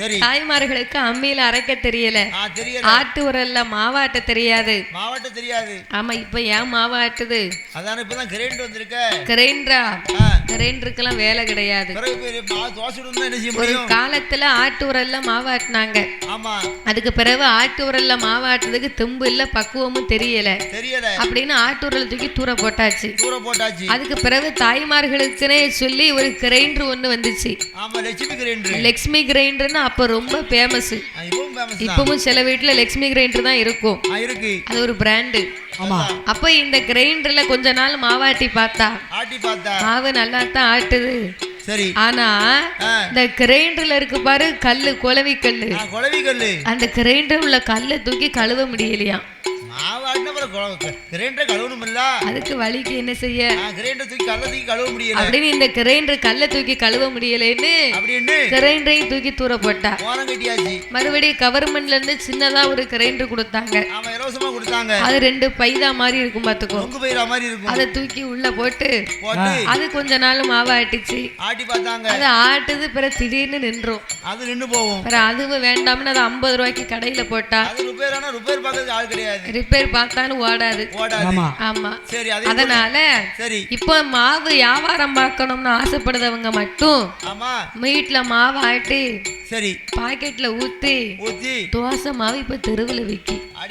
தாய்மார்களுக்கு அம்மியில அரைக்க தெரியல. ஆட்டு உரல்ல மாவாட்ட தெரியாது. மாவட்டம் தெரியாது. ஆமா இப்ப ஏன் மாவாட்டுது அதான இப்பதான் கிரைண்ட் வந்திருக்க. கிரைண்டரா. கிரைண்டருக்கெல்லாம் வேலை கிடையாது. ஒரு காலத்துல ஆட்டு உரல்ல மாவாட்டினாங்க ஆமா. அதுக்கு பிறகு ஆட்டு உரல்ல மாவாட்டுறதுக்கு தெம்பு இல்ல பக்குவமும் தெரியல. தெரியல. அப்படின்னு ஆட்டு உரல் தூக்கி தூர போட்டாச்சு. தூர போட்டாச்சு. அதுக்கு பிறகு தாய்மார்களுக்குனே சொல்லி ஒரு கிரைண்டர் ஒண்ணு வந்துச்சு. லட்சுமி கிரைண்டர். லக்ஷ்மி கிரைண்டர்னு அப்ப ரொம்ப ஃபேமஸ் இப்பவும் சில வீட்டுல லக்ஷ்மி கிரைண்டர் தான் இருக்கும். அது ஒரு பிராண்டு அப்ப இந்த கிரைண்டர்ல கொஞ்ச நாள் மாவாட்டி பார்த்தா. மாவு நல்லா தான் ஆட்டுது. சரி. ஆனா. இந்த கிரைண்டர்ல இருக்கு பாரு கல்லு குலவி கல்லு அந்த கிரைண்டர் உள்ள கல்லை தூக்கி கழுவ முடியலையாம். மாவு கிரைண்டரை கழுவணும் இல்ல அதுக்கு வலிக்கு என்ன செய்ய? கிரைண்டர் தூக்கி கல்ல தூக்கி கழுவ முடியல. அப்படின்னு இந்த கிரைண்டர் கல்லை தூக்கி கழுவ முடியலைன்னு அப்படின்னு கிரைண்டரையும் தூக்கி தூர போட்டா. மறுபடியும் கவர்மெண்ட்ல இருந்து சின்னதா ஒரு கிரைண்டர் கொடுத்தாங்க. இலவசமா கொடுத்தாங்க. அது ரெண்டு பைதா மாதிரி இருக்கும் பாத்துக்கோ தொங்கு பயிரா மாதிரி இருக்கும். அதை தூக்கி உள்ள போட்டு அது கொஞ்ச நாள் மாவாட்டுச்சு ஆட்டி பார்த்தாங்க. அது ஆட்டுது பிறகு திடீர்னு நின்றும். அது நின்னு போகும். பிறகு அதுவும் வேண்டாம்னு அது ஐம்பது ரூபாய்க்கு கடையில போட்டா. அது ரிப்பேர் ஆனா ரிப்பேர் பார்க்கறதுக்கு ஆள் கிடையாது. ரிப்பேர் பார்த்தாலும் ஓடாது. ஓடாது. ஆமா. சரி அதே அதனால சரி. இப்போ மாவு வியாபாரம் பார்க்கணும்னு ஆசைப்படுறவங்க மட்டும் ஆமா. வீட்டுல மாவு ஆட்டி சரி. பாக்கெட்ல ஊத்தி ஊத்தி. தோசை மாவு இப்ப தெருவுல விக்கி.